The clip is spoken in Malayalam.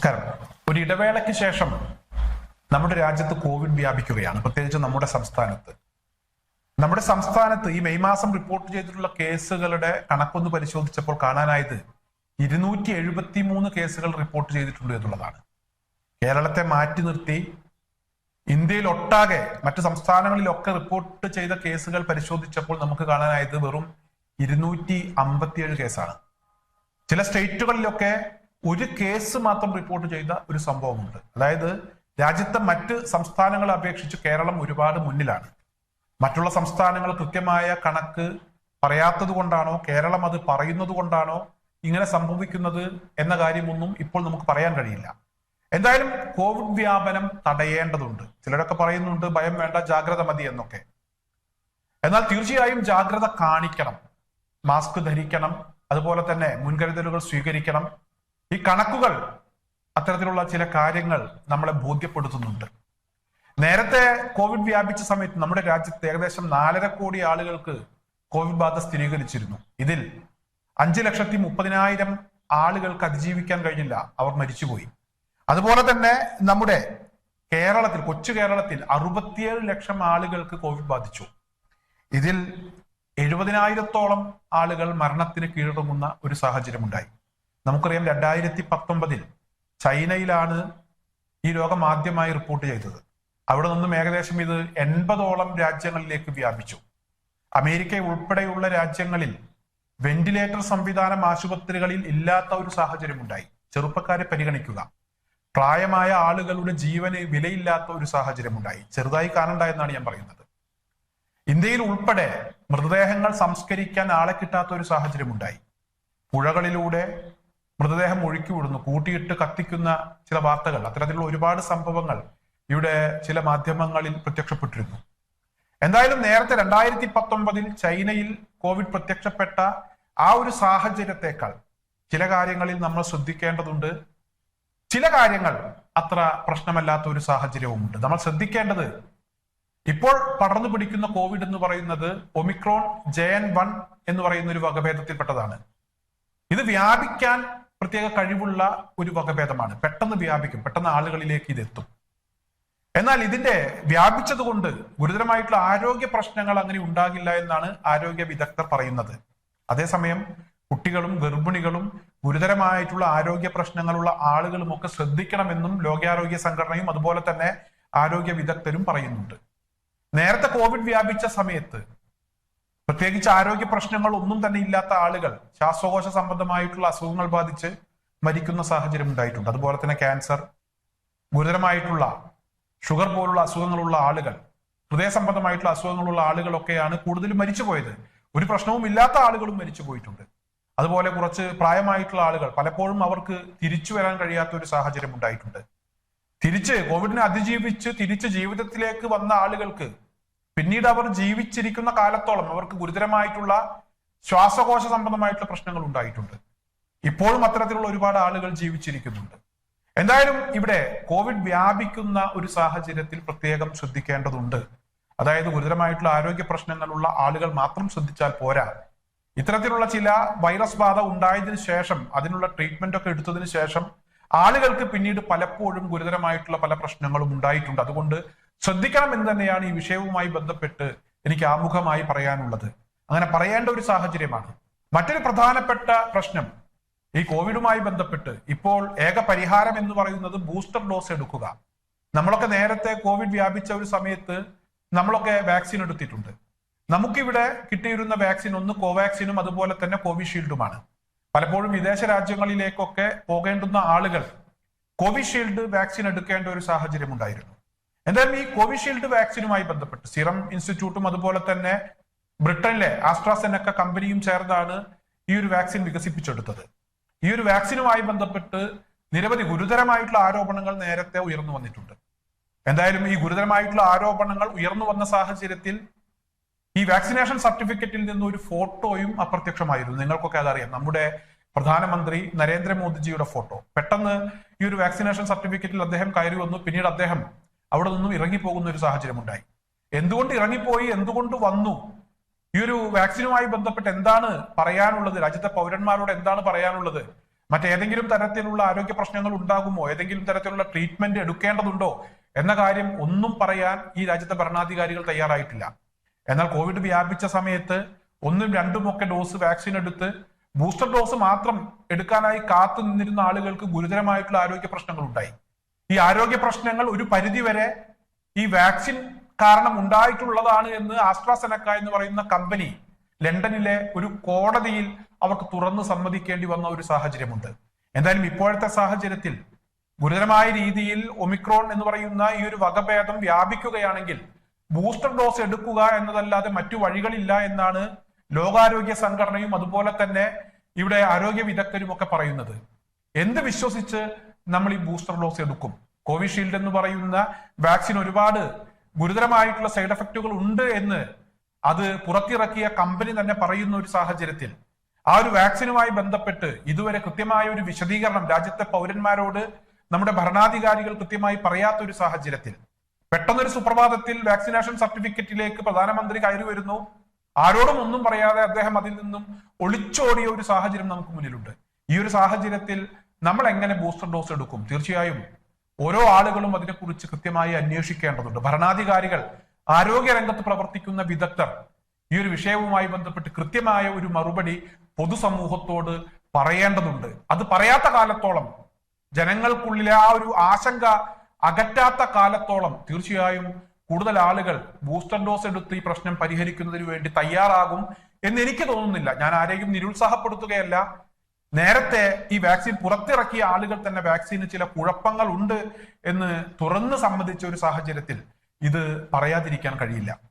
നമസ്കാരം. ഒരു ഇടവേളയ്ക്ക് ശേഷം നമ്മുടെ രാജ്യത്ത് കോവിഡ് വ്യാപിക്കുകയാണ്. പ്രത്യേകിച്ച് നമ്മുടെ സംസ്ഥാനത്ത്. നമ്മുടെ സംസ്ഥാനത്ത് ഈ മെയ് മാസം റിപ്പോർട്ട് ചെയ്തിട്ടുള്ള കേസുകളുടെ കണക്കൊന്ന് പരിശോധിച്ചപ്പോൾ കാണാനായത് ഇരുന്നൂറ്റി എഴുപത്തി മൂന്ന് കേസുകൾ റിപ്പോർട്ട് ചെയ്തിട്ടുണ്ട് എന്നുള്ളതാണ്. കേരളത്തെ മാറ്റി നിർത്തി ഇന്ത്യയിൽ ഒട്ടാകെ മറ്റു സംസ്ഥാനങ്ങളിലൊക്കെ റിപ്പോർട്ട് ചെയ്ത കേസുകൾ പരിശോധിച്ചപ്പോൾ നമുക്ക് കാണാനായത് വെറും ഇരുന്നൂറ്റി അമ്പത്തിയേഴ് കേസാണ്. ചില സ്റ്റേറ്റുകളിലൊക്കെ ഒരു കേസ് മാത്രം റിപ്പോർട്ട് ചെയ്ത ഒരു സംഭവമുണ്ട്. അതായത് രാജ്യത്തെ മറ്റ് സംസ്ഥാനങ്ങളെ അപേക്ഷിച്ച് കേരളം ഒരുപാട് മുന്നിലാണ്. മറ്റുള്ള സംസ്ഥാനങ്ങൾ കൃത്യമായ കണക്ക് പറയാത്തത് കൊണ്ടാണോ കേരളം അത് പറയുന്നത് കൊണ്ടാണോ ഇങ്ങനെ സംഭവിക്കുന്നത് എന്ന കാര്യമൊന്നും ഇപ്പോൾ നമുക്ക് പറയാൻ കഴിയില്ല. എന്തായാലും കോവിഡ് വ്യാപനം തടയേണ്ടതുണ്ട്. ചിലരൊക്കെ പറയുന്നുണ്ട് ഭയം വേണ്ട ജാഗ്രത മതി എന്നൊക്കെ. എന്നാൽ തീർച്ചയായും ജാഗ്രത കാണിക്കണം. മാസ്ക് ധരിക്കണം. അതുപോലെ തന്നെ മുൻകരുതലുകൾ സ്വീകരിക്കണം. ഈ കണക്കുകൾ അത്തരത്തിലുള്ള ചില കാര്യങ്ങൾ നമ്മളെ ബോധ്യപ്പെടുത്തുന്നുണ്ട്. നേരത്തെ കോവിഡ് വ്യാപിച്ച സമയത്ത് നമ്മുടെ രാജ്യത്ത് ഏകദേശം നാലര കോടി ആളുകൾക്ക് കോവിഡ് ബാധ സ്ഥിരീകരിച്ചിരുന്നു. ഇതിൽ അഞ്ച് ലക്ഷത്തി മുപ്പതിനായിരം ആളുകൾക്ക് അതിജീവിക്കാൻ കഴിഞ്ഞില്ല. അവർ മരിച്ചുപോയി. അതുപോലെ തന്നെ നമ്മുടെ കേരളത്തിൽ കൊച്ചു കേരളത്തിൽ അറുപത്തിയേഴ് ലക്ഷം ആളുകൾക്ക് കോവിഡ് ബാധിച്ചു. ഇതിൽ എഴുപതിനായിരത്തോളം ആളുകൾ മരണത്തിന് കീഴടങ്ങുന്ന ഒരു സാഹചര്യമുണ്ടായി. നമുക്കറിയാം രണ്ടായിരത്തി പത്തൊമ്പതിൽ ചൈനയിലാണ് ഈ രോഗം ആദ്യമായി റിപ്പോർട്ട് ചെയ്തത്. അവിടെ നിന്നും ഏകദേശം ഇത് എൺപതോളം രാജ്യങ്ങളിലേക്ക് വ്യാപിച്ചു. അമേരിക്ക ഉൾപ്പെടെയുള്ള രാജ്യങ്ങളിൽ വെന്റിലേറ്റർ സംവിധാനം ആശുപത്രികളിൽ ഇല്ലാത്ത ഒരു സാഹചര്യം ഉണ്ടായി ചെറുപ്പക്കാരെ പരിഗണിക്കുക. പ്രായമായ ആളുകളുടെ ജീവന് വിലയില്ലാത്ത ഒരു സാഹചര്യം ഉണ്ടായി ചെറുതായി കാണണ്ട എന്നാണ് ഞാൻ പറയുന്നത്. ഇന്ത്യയിൽ ഉൾപ്പെടെ മൃതദേഹങ്ങൾ സംസ്കരിക്കാൻ ആളെ കിട്ടാത്ത ഒരു സാഹചര്യം ഉണ്ടായി പുഴകളിലൂടെ മൃതദേഹം ഒഴുക്കി വിടുന്നു കൂട്ടിയിട്ട് കത്തിക്കുന്ന ചില വാർത്തകൾ അത്തരത്തിലുള്ള ഒരുപാട് സംഭവങ്ങൾ ഇവിടെ ചില മാധ്യമങ്ങളിൽ പ്രത്യക്ഷപ്പെട്ടിരുന്നു. എന്തായാലും നേരത്തെ രണ്ടായിരത്തി പത്തൊമ്പതിൽ ചൈനയിൽ കോവിഡ് പ്രത്യക്ഷപ്പെട്ട ആ ഒരു സാഹചര്യത്തെക്കാൾ ചില കാര്യങ്ങളിൽ നമ്മൾ ശ്രദ്ധിക്കേണ്ടതുണ്ട്. ചില കാര്യങ്ങൾ അത്ര പ്രശ്നമല്ലാത്ത ഒരു സാഹചര്യവുമുണ്ട്. നമ്മൾ ശ്രദ്ധിക്കേണ്ടത് ഇപ്പോൾ പടർന്നു പിടിക്കുന്ന കോവിഡ് എന്ന് പറയുന്നത് ഒമിക്രോൺ ജെ എൻ വൺ എന്ന് പറയുന്ന ഒരു വകഭേദത്തിൽപ്പെട്ടതാണ്. ഇത് വ്യാപിക്കാൻ പ്രത്യേക കഴിവുള്ള ഒരു വകഭേദമാണ്. പെട്ടെന്ന് വ്യാപിക്കും. പെട്ടെന്ന് ആളുകളിലേക്ക് ഇതെത്തും എന്നാൽ ഇതിന്റെ വ്യാപിച്ചത് കൊണ്ട് ഗുരുതരമായിട്ടുള്ള ആരോഗ്യ പ്രശ്നങ്ങൾ അങ്ങനെ ഉണ്ടാകില്ല എന്നാണ് ആരോഗ്യ വിദഗ്ധർ പറയുന്നത്. അതേസമയം കുട്ടികളും ഗർഭിണികളും ഗുരുതരമായിട്ടുള്ള ആരോഗ്യ പ്രശ്നങ്ങളുള്ള ആളുകളും ഒക്കെ ശ്രദ്ധിക്കണമെന്നും ലോകാരോഗ്യ സംഘടനയും അതുപോലെ തന്നെ ആരോഗ്യ വിദഗ്ധരും പറയുന്നുണ്ട്. നേരത്തെ കോവിഡ് വ്യാപിച്ച സമയത്ത് പ്രത്യേകിച്ച് ആരോഗ്യ പ്രശ്നങ്ങൾ ഒന്നും തന്നെ ഇല്ലാത്ത ആളുകൾ ശ്വാസകോശ സംബന്ധമായിട്ടുള്ള അസുഖങ്ങൾ ബാധിച്ച് മരിക്കുന്ന സാഹചര്യം ഉണ്ടായിട്ടുണ്ട്. അതുപോലെ തന്നെ ക്യാൻസർ ഗുരുതരമായിട്ടുള്ള ഷുഗർ പോലുള്ള അസുഖങ്ങളുള്ള ആളുകൾ ഹൃദയ സംബന്ധമായിട്ടുള്ള അസുഖങ്ങളുള്ള ആളുകളൊക്കെയാണ് കൂടുതലും മരിച്ചുപോയത് ഒരു പ്രശ്നവും ഇല്ലാത്ത ആളുകളും മരിച്ചു പോയിട്ടുണ്ട്. അതുപോലെ കുറച്ച് പ്രായമായിട്ടുള്ള ആളുകൾ പലപ്പോഴും അവർക്ക് തിരിച്ചു വരാൻ കഴിയാത്ത ഒരു സാഹചര്യം ഉണ്ടായിട്ടുണ്ട്. തിരിച്ച് കോവിഡിനെ അതിജീവിച്ച് തിരിച്ച് ജീവിതത്തിലേക്ക് വന്ന ആളുകൾക്ക് പിന്നീട് അവർ ജീവിച്ചിരിക്കുന്ന കാലത്തോളം അവർക്ക് ഗുരുതരമായിട്ടുള്ള ശ്വാസകോശ സംബന്ധമായിട്ടുള്ള പ്രശ്നങ്ങൾ ഉണ്ടായിട്ടുണ്ട്. ഇപ്പോഴും അത്തരത്തിലുള്ള ഒരുപാട് ആളുകൾ ജീവിച്ചിരിക്കുന്നുണ്ട്. എന്തായാലും ഇവിടെ കോവിഡ് വ്യാപിക്കുന്ന ഒരു സാഹചര്യത്തിൽ പ്രത്യേകം ശ്രദ്ധിക്കേണ്ടതുണ്ട്. അതായത് ഗുരുതരമായിട്ടുള്ള ആരോഗ്യ പ്രശ്നങ്ങളുള്ള ആളുകൾ മാത്രം ശ്രദ്ധിച്ചാൽ പോരാ. ഇത്തരത്തിലുള്ള ചില വൈറസ് ബാധ ഉണ്ടായതിനു ശേഷം അതിനുള്ള ട്രീറ്റ്മെന്റ് ഒക്കെ എടുത്തതിനു ശേഷം ആളുകൾക്ക് പിന്നീട് പലപ്പോഴും ഗുരുതരമായിട്ടുള്ള പല പ്രശ്നങ്ങളും ഉണ്ടായിട്ടുണ്ട്. അതുകൊണ്ട് ശ്രദ്ധിക്കണം എന്ന് തന്നെയാണ് ഈ വിഷയവുമായി ബന്ധപ്പെട്ട് എനിക്ക് ആമുഖമായി പറയാനുള്ളത്. അങ്ങനെ പറയേണ്ട ഒരു സാഹചര്യമാണ്. മറ്റൊരു പ്രധാനപ്പെട്ട പ്രശ്നം ഈ കോവിഡുമായി ബന്ധപ്പെട്ട് ഇപ്പോൾ ഏക പരിഹാരം എന്ന് പറയുന്നത് ബൂസ്റ്റർ ഡോസ് എടുക്കുക. നമ്മളൊക്കെ നേരത്തെ കോവിഡ് വ്യാപിച്ച ഒരു സമയത്ത് നമ്മളൊക്കെ വാക്സിൻ എടുത്തിട്ടുണ്ട്. നമുക്കിവിടെ കിട്ടിയിരുന്ന വാക്സിൻ ഒന്ന് കോവാക്സിനും അതുപോലെ തന്നെ കോവിഷീൽഡുമാണ്. പലപ്പോഴും വിദേശ രാജ്യങ്ങളിലേക്കൊക്കെ പോകേണ്ടുന്ന ആളുകൾ കോവിഷീൽഡ് വാക്സിൻ എടുക്കേണ്ട ഒരു സാഹചര്യം ഉണ്ടായിരുന്നു എന്തായാലും ഈ കോവിഷീൽഡ് വാക്സിനുമായി ബന്ധപ്പെട്ട് സിറം ഇൻസ്റ്റിറ്റ്യൂട്ടും അതുപോലെ തന്നെ ബ്രിട്ടനിലെ ആസ്ട്രാസെനക്ക കമ്പനിയും ചേർന്നാണ് ഈ ഒരു വാക്സിൻ വികസിപ്പിച്ചെടുത്തത്. ഈ ഒരു വാക്സിനുമായി ബന്ധപ്പെട്ട് നിരവധി ഗുരുതരമായിട്ടുള്ള ആരോപണങ്ങൾ നേരത്തെ ഉയർന്നു വന്നിട്ടുണ്ട്. എന്തായാലും ഈ ഗുരുതരമായിട്ടുള്ള ആരോപണങ്ങൾ ഉയർന്നു വന്ന സാഹചര്യത്തിൽ ഈ വാക്സിനേഷൻ സർട്ടിഫിക്കറ്റിൽ നിന്ന് ഒരു ഫോട്ടോയും അപ്രത്യക്ഷമായിരുന്നു. നിങ്ങൾക്കൊക്കെ അതറിയാം. നമ്മുടെ പ്രധാനമന്ത്രി നരേന്ദ്രമോദിജിയുടെ ഫോട്ടോ. പെട്ടെന്ന് ഈ ഒരു വാക്സിനേഷൻ സർട്ടിഫിക്കറ്റിൽ അദ്ദേഹം കയറി വന്നു. പിന്നീട് അദ്ദേഹം അവിടെ നിന്നും ഇറങ്ങിപ്പോകുന്ന ഒരു സാഹചര്യം ഉണ്ടായി എന്തുകൊണ്ട് ഇറങ്ങിപ്പോയി? എന്തുകൊണ്ട് വന്നു? ഈ ഒരു വാക്സിനുമായി ബന്ധപ്പെട്ട് എന്താണ് പറയാനുള്ളത്? രാജ്യത്തെ പൗരന്മാരോട് എന്താണ് പറയാനുള്ളത്? മറ്റേതെങ്കിലും തരത്തിലുള്ള ആരോഗ്യ പ്രശ്നങ്ങൾ ഉണ്ടാകുമോ? ഏതെങ്കിലും തരത്തിലുള്ള ട്രീറ്റ്മെന്റ് എടുക്കേണ്ടതുണ്ടോ? എന്ന കാര്യം ഒന്നും പറയാൻ ഈ രാജ്യത്തെ ഭരണാധികാരികൾ തയ്യാറായിട്ടില്ല. എന്നാൽ കോവിഡ് വ്യാപിച്ച സമയത്ത് ഒന്നും രണ്ടും ഒക്കെ ഡോസ് വാക്സിൻ എടുത്ത് ബൂസ്റ്റർ ഡോസ് മാത്രം എടുക്കാനായി കാത്തു നിന്നിരുന്ന ആളുകൾക്ക് ഗുരുതരമായിട്ടുള്ള ആരോഗ്യ പ്രശ്നങ്ങൾ ഉണ്ടായി ഈ ആരോഗ്യ പ്രശ്നങ്ങൾ ഒരു പരിധിവരെ ഈ വാക്സിൻ കാരണം ഉണ്ടായിട്ടുള്ളതാണ് എന്ന് ആസ്ട്രാസെനക്ക എന്ന് പറയുന്ന കമ്പനി ലണ്ടനിലെ ഒരു കോടതിയിൽ അവർക്ക് തുറന്ന് സമ്മതിക്കേണ്ടി വന്ന ഒരു സാഹചര്യമുണ്ട്. എന്തായാലും ഇപ്പോഴത്തെ സാഹചര്യത്തിൽ ഗുരുതരമായ രീതിയിൽ ഒമിക്രോൺ എന്ന് പറയുന്ന ഈ ഒരു വകഭേദം വ്യാപിക്കുകയാണെങ്കിൽ ബൂസ്റ്റർ ഡോസ് എടുക്കുക എന്നതല്ലാതെ മറ്റു വഴികളില്ല എന്നാണ് ലോകാരോഗ്യ സംഘടനയും അതുപോലെ തന്നെ ഇവിടെ ആരോഗ്യ വിദഗ്ധരും ഒക്കെ പറയുന്നത്. എന്ത് വിശ്വസിച്ച് നമ്മൾ ഈ ബൂസ്റ്റർ ഡോസ് എടുക്കും. കോവിഷീൽഡ് എന്ന് പറയുന്ന വാക്സിൻ ഒരുപാട് ഗുരുതരമായിട്ടുള്ള സൈഡ് എഫക്റ്റുകൾ ഉണ്ട് എന്ന് അത് പുറത്തിറക്കിയ കമ്പനി തന്നെ പറയുന്ന ഒരു സാഹചര്യത്തിൽ. ആ ഒരു വാക്സിനുമായി ബന്ധപ്പെട്ട് ഇതുവരെ കൃത്യമായ ഒരു വിശദീകരണം രാജ്യത്തെ പൗരന്മാരോട് നമ്മുടെ ഭരണാധികാരികൾ കൃത്യമായി പറയാത്ത ഒരു സാഹചര്യത്തിൽ. പെട്ടെന്നൊരു സുപ്രഭാതത്തിൽ വാക്സിനേഷൻ സർട്ടിഫിക്കറ്റിലേക്ക് പ്രധാനമന്ത്രി കയറി വരുന്നു. ആരോടും ഒന്നും പറയാതെ അദ്ദേഹം അതിൽ നിന്നും ഒളിച്ചോടിയ ഒരു സാഹചര്യം നമുക്ക് മുന്നിലുണ്ട്. ഈ ഒരു സാഹചര്യത്തിൽ നമ്മൾ എങ്ങനെ ബൂസ്റ്റർ ഡോസ് എടുക്കും? തീർച്ചയായും ഓരോ ആളുകളും അതിനെക്കുറിച്ച് കൃത്യമായി അന്വേഷിക്കേണ്ടതുണ്ട്. ഭരണാധികാരികൾ ആരോഗ്യ രംഗത്ത് പ്രവർത്തിക്കുന്ന വിദഗ്ധർ ഈ ഒരു വിഷയവുമായി ബന്ധപ്പെട്ട് കൃത്യമായ ഒരു മറുപടി പൊതുസമൂഹത്തോട് പറയേണ്ടതുണ്ട്. അത് പറയാത്ത കാലത്തോളം ജനങ്ങൾക്കുള്ളിലെ ആ ഒരു ആശങ്ക അകറ്റാത്ത കാലത്തോളം തീർച്ചയായും കൂടുതൽ ആളുകൾ ബൂസ്റ്റർ ഡോസ് എടുത്ത് ഈ പ്രശ്നം പരിഹരിക്കുന്നതിന് വേണ്ടി തയ്യാറാകും എന്ന് എനിക്ക് തോന്നുന്നില്ല. ഞാൻ ആരെയും നിരുത്സാഹപ്പെടുത്തുകയല്ല. നേരത്തെ ഈ വാക്സിൻ പുറത്തിറക്കിയ ആളുകൾ തന്നെ വാക്സിന് ചില കുഴപ്പങ്ങൾ ഉണ്ട് എന്ന് തുറന്ന് സമ്മതിച്ച ഒരു സാഹചര്യത്തിൽ ഇത് പറയാതിരിക്കാൻ കഴിയില്ല.